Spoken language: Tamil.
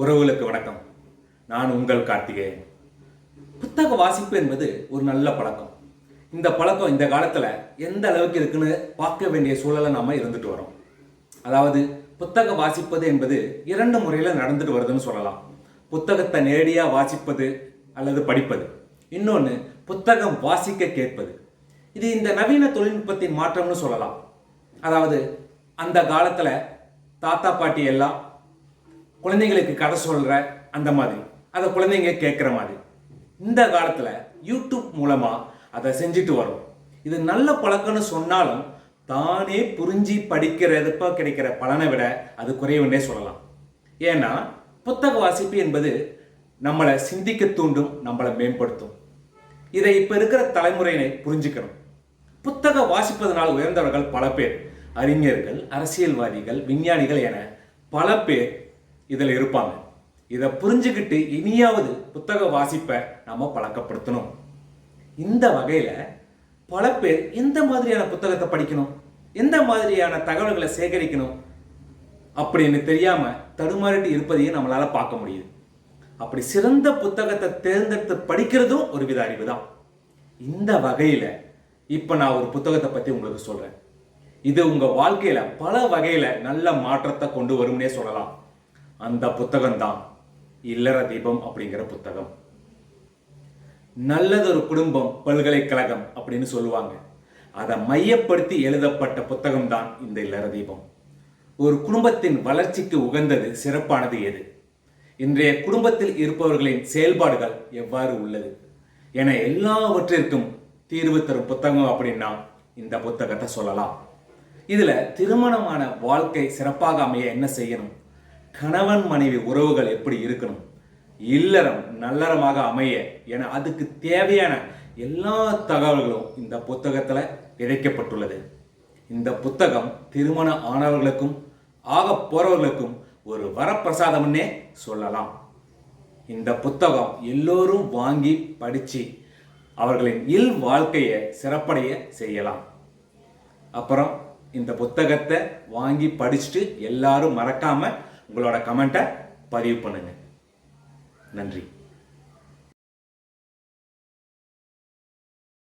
உறவுகளுக்கு வணக்கம். நான் உங்கள் கார்த்திகேயன். புத்தக வாசிப்பு என்பது ஒரு நல்ல பழக்கம். இந்த பழக்கம் இந்த காலத்தில் எந்த அளவுக்கு இருக்குன்னு பார்க்க வேண்டிய சூழலை நாம் இருந்துட்டு வரோம். அதாவது புத்தக வாசிப்பது என்பது இரண்டு முறையில் நடந்துட்டு வருதுன்னு சொல்லலாம். புத்தகத்தை நேரடியாக வாசிப்பது அல்லது படிப்பது. இன்னொன்று புத்தகம் வாசிக்க கேட்பது. இது இந்த நவீன தொழில்நுட்பத்தின் மாற்றம்னு சொல்லலாம். அதாவது அந்த காலத்தில் தாத்தா பாட்டி எல்லாம் குழந்தைங்களுக்கு கதை சொல்கிற அந்த மாதிரி அதை குழந்தைங்க கேட்குற மாதிரி. இந்த காலத்தில் யூடியூப் மூலமாக அதை செஞ்சுட்டு வரும். இது நல்ல பழக்கம்னு சொன்னாலும் தானே புரிஞ்சு படிக்கிறதுப்போ கிடைக்கிற பலனை விட அது குறைவுன்னே சொல்லலாம். ஏன்னா புத்தக வாசிப்பு என்பது நம்மளை சிந்திக்க தூண்டும் நம்மளை மேம்படுத்தும். இதை இப்போ இருக்கிற தலைமுறையினை புரிஞ்சுக்கணும். புத்தக வாசிப்பதனால் உயர்ந்தவர்கள் பல பேர். அறிஞர்கள் அரசியல்வாதிகள் விஞ்ஞானிகள் என பல பேர் இதில் இருப்பாங்க. இதை புரிஞ்சுக்கிட்டு இனியாவது புத்தக வாசிப்பை நம்ம பழக்கப்படுத்தணும். இந்த வகையில் பல பேர் எந்த மாதிரியான புத்தகத்தை படிக்கணும் எந்த மாதிரியான தகவல்களை சேகரிக்கணும் அப்படின்னு தெரியாமல் தடுமாறிட்டு இருப்பதையும் நம்மளால் பார்க்க முடியுது. அப்படி சிறந்த புத்தகத்தை தேர்ந்தெடுத்து படிக்கிறதும் ஒரு வித அறிவு தான். இந்த வகையில் இப்போ நான் ஒரு புத்தகத்தை பற்றி உங்களுக்கு சொல்கிறேன் இது உங்கள் வாழ்க்கையில் பல வகையில் நல்ல மாற்றத்தை கொண்டு வரும்னே சொல்லலாம். அந்த புத்தகம்தான். இல்லற தீபம் அப்படிங்கிற புத்தகம். நல்லதொரு குடும்பம் பல்கலைக்கழகம் அப்படின்னு சொல்லுவாங்க. அதை மையப்படுத்தி எழுதப்பட்ட புத்தகம் தான் இந்த இல்லற தீபம். ஒரு குடும்பத்தின் வளர்ச்சிக்கு உகந்தது சிறப்பானது எது? இன்றைய குடும்பத்தில் இருப்பவர்களின் செயல்பாடுகள் எவ்வாறு உள்ளது? என எல்லாவற்றிற்கும் தீர்வு தரும் புத்தகம் அப்படின்னா இந்த புத்தகத்தை சொல்லலாம். இதுல திருமணமான வாழ்க்கை சிறப்பாக அமைய என்ன செய்யணும்? கணவன் மனைவி உறவுகள் எப்படி இருக்கணும்? இல்லறம் நல்லறமாக அமைய என அதுக்கு தேவையான எல்லா தகவல்களும் இந்த புத்தகத்தில் இழைக்கப்பட்டுள்ளது இந்த புத்தகம் திருமண ஆனவர்களுக்கும் ஆக போறவர்களுக்கும் ஒரு வரப்பிரசாதம்னே சொல்லலாம். இந்த புத்தகம் எல்லோரும் வாங்கி படித்து அவர்களின் இல் வாழ்க்கையை சிறப்படைய செய்யலாம். அப்புறம் இந்த புத்தகத்தை வாங்கி படிச்சுட்டு எல்லாரும் மறக்காமல் உங்களோட கமெண்ட்டை பதிவு பண்ணுங்க. நன்றி.